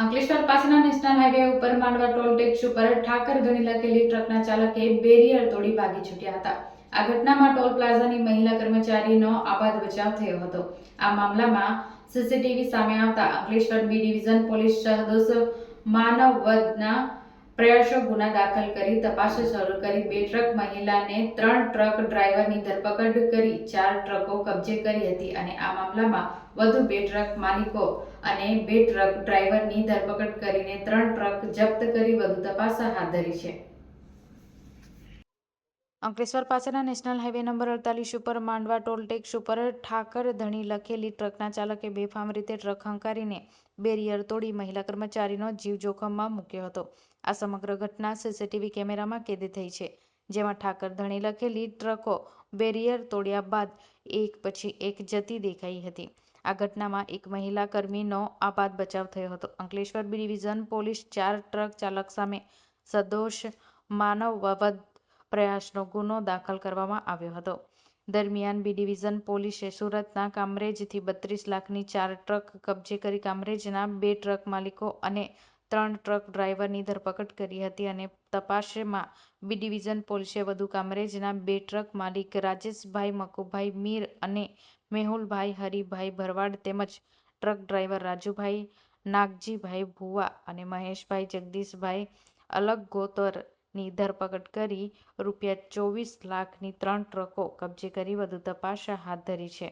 અંકલેશ્વર પાસેના national highway ઉપર માંડવા toll tax ઉપર ઠાકર ગણી લખેલી ટ્રકના ચાલકે બેરિયર તોડી ભાગી છૂટ્યા હતા. આ ઘટનામાં ટોલ પ્લાઝાની મહિલા કર્મચારીનો આબાદ બચાવ થયો હતો. આ મામલામાં સીસીટીવી સામે આવતા અંકલેશ્વર બી ડિવિઝન પોલીસ સહદોષ માનવ વધના પ્રયાસો ગુના દાખલ કરી, તપાસ શરૂ કરી. બે ટ્રક મહિલાને ત્રણ ટ્રક ડ્રાઈવરની ધરપકડ કરી, ચાર ટ્રકો કબજે કરી હતી અને આ મામલામાં વધુ બે ટ્રક માલિકો અને બે ટ્રક ડ્રાઈવરની ધરપકડ કરીને ત્રણ ટ્રક જપ્ત કરી. વધુ તપાસ હાથ ધરી છે. અંકલેશ્વર પાસેના નેશનલ હાઈવે નંબર અડતાલીસ ઉપર માંડવા ટોલ ટેક્સ ઉપર ઠાકર ધણી લખેલી ટ્રકના ચાલકે બેફામ રીતે ટ્રક હંકારીને બેરિયર તોડી મહિલા કર્મચારીનો જીવ જોખમમાં મૂક્યો હતો. આ સમગ્ર ઘટના સીસીટીવી કેમેરામાં કેદ થઈ છે, જેમાં ઠાકર ધણી લખેલી ટ્રકો બેરિયર તોડ્યા બાદ એક પછી એક જતી દેખાઈ હતી. આ ઘટનામાં એક મહિલા કર્મીનો આબાદ બચાવ થયો હતો. અંકલેશ્વર બી ડિવિઝન પોલીસ ચાર ટ્રક ચાલક સામે સદોષ માનવ વધ પ્રયાસનો ગુનો દાખલ કરવામાં આવ્યો હતો. દરમિયાન બી ડિવિઝન પોલીસે સુરતના કામરેજથી બત્રીસ લાખની ચાર ટ્રક કબજે કરી કામરેજના બે ટ્રક માલિકો અને ત્રણ ટ્રક ડ્રાઈવરની ધરપકડ કરી હતી અને તપાસમાં બી ડિવિઝન પોલીસે વધુ કામરેજના બે ટ્રક માલિક રાજેશભાઈ, મકુભાઈ, મીર અને મેહુલભાઈ, હરિભાઈ ભરવાડ તેમજ ટ્રક ડ્રાઈવર રાજુભાઈ, નાગજીભાઈ ભુવા અને મહેશભાઈ, જગદીશભાઈ અલગગોતરની ધરપકડ કરી રૂપિયા ચોવીસ લાખની ત્રણ ટ્રકો કબજે કરી વધુ તપાસ હાથ ધરી છે.